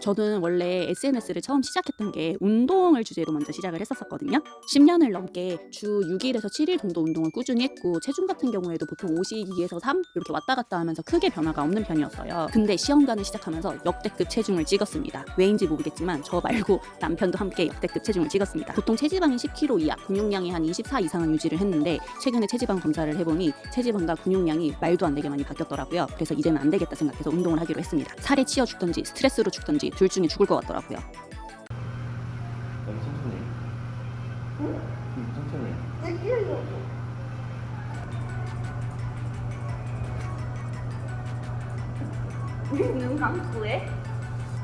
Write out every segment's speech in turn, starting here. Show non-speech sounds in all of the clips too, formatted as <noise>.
저는 원래 SNS를 처음 시작했던 게 운동을 주제로 먼저 시작을 했었거든요. 10년을 넘게 주 6일에서 7일 정도 운동을 꾸준히 했고 체중 같은 경우에도 보통 52에서 3 이렇게 왔다 갔다 하면서 크게 변화가 없는 편이었어요. 근데 시험관을 시작하면서 역대급 체중을 찍었습니다. 왜인지 모르겠지만 저 말고 남편도 함께 역대급 체중을 찍었습니다. 보통 체지방이 10kg 이하, 근육량이 한 24 이상은 유지를 했는데 최근에 체지방 검사를 해보니 체지방과 근육량이 말도 안 되게 많이 바뀌었더라고요. 그래서 이제는 안 되겠다 생각해서 운동을 하기로 했습니다. 살에 치여 죽던지 스트레스로 죽던지 둘 중에 죽을 것 같더라고요. 너무 천천히. 응? 천천히. 눈 감고 해?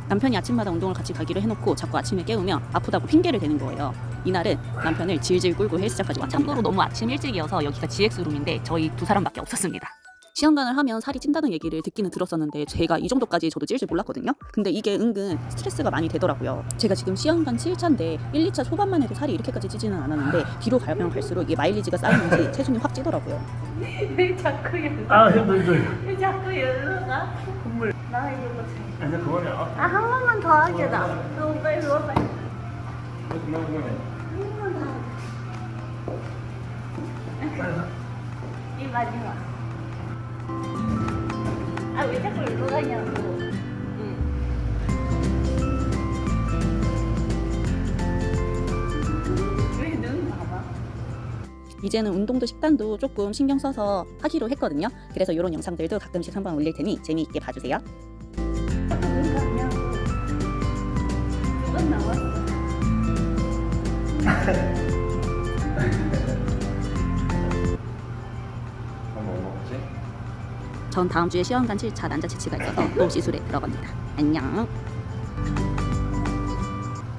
남편이 아침마다 운동을 같이 가기로 해놓고 자꾸 아침에 깨우며 아프다고 핑계를 대는 거예요. 이날은 남편을 질질 끌고 헬스장까지 왔답니다. 참고로 너무 아침 일찍이어서 여기가 GX룸인데 저희 두 사람밖에 없었습니다. 시험관을 하면 살이 찐다는 얘기를 듣기는 들었었는데 제가 이 정도까지 저도 찔 줄 몰랐거든요. 근데 이게 은근 스트레스가 많이 되더라고요. 제가 지금 시험관 7차인데 1, 2차 초반만 해도 살이 이렇게까지 찌지는 않았는데 뒤로 가면 갈수록 이게 마일리지가 쌓이면서 <laughs> 체중이 확 찌더라고요. 왜 자꾸 열로 아 힘들 힘들. 왜 자꾸 가? 콧물. 나 이거 못 해. 아니 그만해. 아. 아, 한 번만 더 하게다. 너무 빨리 너무 빨리. 그만 그만해. 한 번만 더 하자. 이 마지막. 아, 왜 자꾸 열로 가냐고. 이제는 운동도 식단도 조금 신경 써서 하기로 했거든요. 그래서 이런 영상들도 가끔씩 한번 올릴 테니 재미있게 봐주세요. 전 다음 주에 시험관 7차 난자 채취가 있어서 또 시술에 들어갑니다. 안녕.